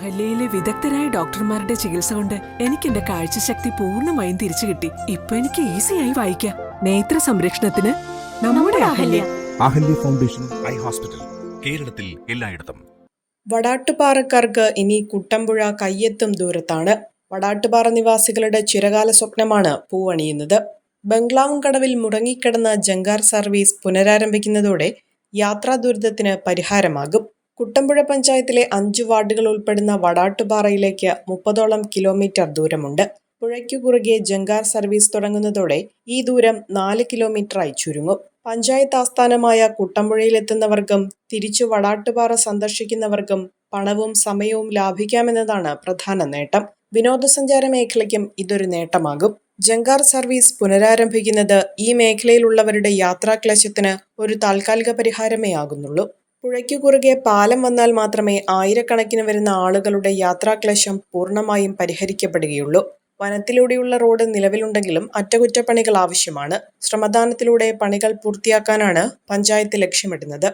അഹല്യയിലെ വിദഗ്ധരായ ഡോക്ടർമാരുടെ ചികിത്സ കൊണ്ട് എനിക്ക് എന്റെ കാഴ്ചശക്തി പൂർണമായും തിരിച്ചു കിട്ടി. ഇപ്പൊ എനിക്ക് ഈസിയായി വായിക്കാം. നേത്ര സംരക്ഷണത്തിന് നമ്മുടെ Ahalya. Ahalya. Foundation eye hospital കേരളത്തിൽ എല്ലായിടത്തും. വടാട്ടുപാറക്കാർക്ക് ഇനി കുട്ടമ്പുഴ കയ്യെത്തും ദൂരത്താണ്. വടാട്ടുപാറ നിവാസികളുടെ ചിരകാല സ്വപ്നമാണ് പൂവണിയുന്നത്. ബംഗ്ലാവും കടവിൽ മുടങ്ങിക്കിടന്ന ജങ്കാർ സർവീസ് പുനരാരംഭിക്കുന്നതോടെ യാത്രാ ദുരിതത്തിന് പരിഹാരമാകും. കുട്ടമ്പുഴ പഞ്ചായത്തിലെ അഞ്ചു വാർഡുകൾ ഉൾപ്പെടുന്ന വടാട്ടുപാറയിലേക്ക് മുപ്പതോളം കിലോമീറ്റർ ദൂരമുണ്ട്. പുഴയ്ക്കു കുറുകെ ജങ്കാർ സർവീസ് തുടങ്ങുന്നതോടെ ഈ ദൂരം നാല് കിലോമീറ്ററായി ചുരുങ്ങും. പഞ്ചായത്ത് ആസ്ഥാനമായ കുട്ടമ്പുഴയിലെത്തുന്നവർക്കും തിരിച്ചു വടാട്ടുപാറ സന്ദർശിക്കുന്നവർക്കും പണവും സമയവും ലാഭിക്കാമെന്നതാണ് പ്രധാന നേട്ടം. വിനോദസഞ്ചാര മേഖലയ്ക്കും ഇതൊരു നേട്ടമാകും. ജങ്കാർ സർവീസ് പുനരാരംഭിക്കുന്നത് ഈ മേഖലയിലുള്ളവരുടെ യാത്രാക്ലേശത്തിന് ഒരു താൽക്കാലിക പരിഹാരമേ ആകുന്നുള്ളൂ. പുഴയ്ക്കു കുറുകെ പാലം വന്നാൽ മാത്രമേ ആയിരക്കണക്കിന് വരുന്ന ആളുകളുടെ യാത്രാക്ലേശം പൂർണമായും പരിഹരിക്കപ്പെടുകയുള്ളൂ. വനത്തിലൂടെയുള്ള റോഡ് നിലവിലുണ്ടെങ്കിലും അറ്റകുറ്റപ്പണികൾ ആവശ്യമാണ്. ശ്രമദാനത്തിലൂടെ പണികൾ പൂർത്തിയാക്കാനാണ് പഞ്ചായത്ത് ലക്ഷ്യമിടുന്നത്.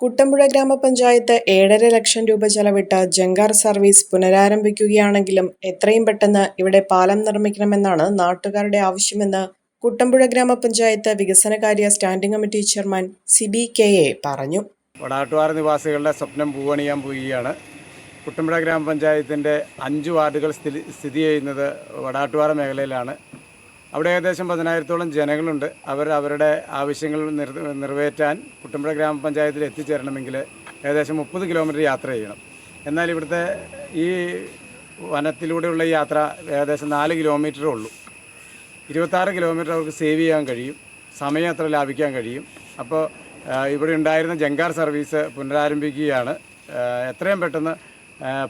കുട്ടമ്പുഴ ഗ്രാമപഞ്ചായത്ത് ഏഴര ലക്ഷം രൂപ ചെലവിട്ട് ജങ്കാർ സർവീസ് പുനരാരംഭിക്കുകയാണെങ്കിലും എത്രയും പെട്ടെന്ന് ഇവിടെ പാലം നിർമ്മിക്കണമെന്നാണ് നാട്ടുകാരുടെ ആവശ്യമെന്ന് കുട്ടമ്പുഴ ഗ്രാമപഞ്ചായത്ത് വികസനകാര്യ standing committee chairman Siby K A പറഞ്ഞു. വടാട്ടുപാറ നിവാസികളുടെ സ്വപ്നം പൂവണിയാൻ പോവുകയാണ്. കുട്ടമ്പുഴ ഗ്രാമപഞ്ചായത്തിന്റെ അഞ്ച് വാർഡുകൾ സ്ഥിതി സ്ഥിതി ചെയ്യുന്നത് വടാട്ടുവാറ മേഖലയിലാണ്. അവിടെ ഏകദേശം പതിനായിരത്തോളം ജനങ്ങളുണ്ട്. അവർ അവരുടെ ആവശ്യങ്ങൾ നിറവേറ്റാൻ കുട്ടമ്പുഴ ഗ്രാമപഞ്ചായത്തിൽ എത്തിച്ചേരണമെങ്കിൽ ഏകദേശം മുപ്പത് കിലോമീറ്റർ യാത്ര ചെയ്യണം. എന്നാൽ ഇവിടുത്തെ ഈ വനത്തിലൂടെയുള്ള യാത്ര ഏകദേശം നാല് കിലോമീറ്ററേ ഉള്ളൂ. ഇരുപത്താറ് കിലോമീറ്റർ അവർക്ക് സേവ് ചെയ്യാൻ കഴിയും. സമയം അത്ര ലാഭിക്കാൻ കഴിയും. അപ്പോൾ ഇവിടെ ഉണ്ടായിരുന്ന ജങ്കാർ സർവീസ് പുനരാരംഭിക്കുകയാണ്. എത്രയും പെട്ടെന്ന്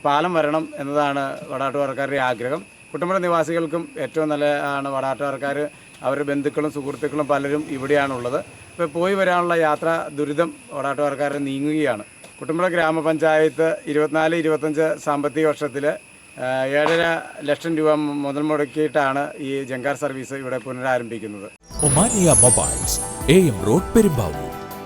പാലം വരണം എന്നതാണ് വടാട്ടുകാർക്കാരുടെ ആഗ്രഹം. കുട്ടമ്പുഴ നിവാസികൾക്കും ഏറ്റവും നല്ല ആണ് വടാട്ടുകാർക്കാർ അവരുടെ ബന്ധുക്കളും സുഹൃത്തുക്കളും പലരും ഇവിടെയാണുള്ളത്. ഇപ്പോൾ പോയി വരാനുള്ള യാത്രാ ദുരിതം വടാട്ടുകാർക്കാർ നീങ്ങുകയാണ്. കുട്ടമ്പുഴ ഗ്രാമപഞ്ചായത്ത് ഇരുപത്തിനാല് ഇരുപത്തഞ്ച് സാമ്പത്തിക വർഷത്തിൽ ഏഴര ലക്ഷം രൂപ മുതൽ മുടക്കിയിട്ടാണ് ഈ ജങ്കാർ സർവീസ് ഇവിടെ പുനരാരംഭിക്കുന്നത്. Omania mobiles A M road Perumbavoor.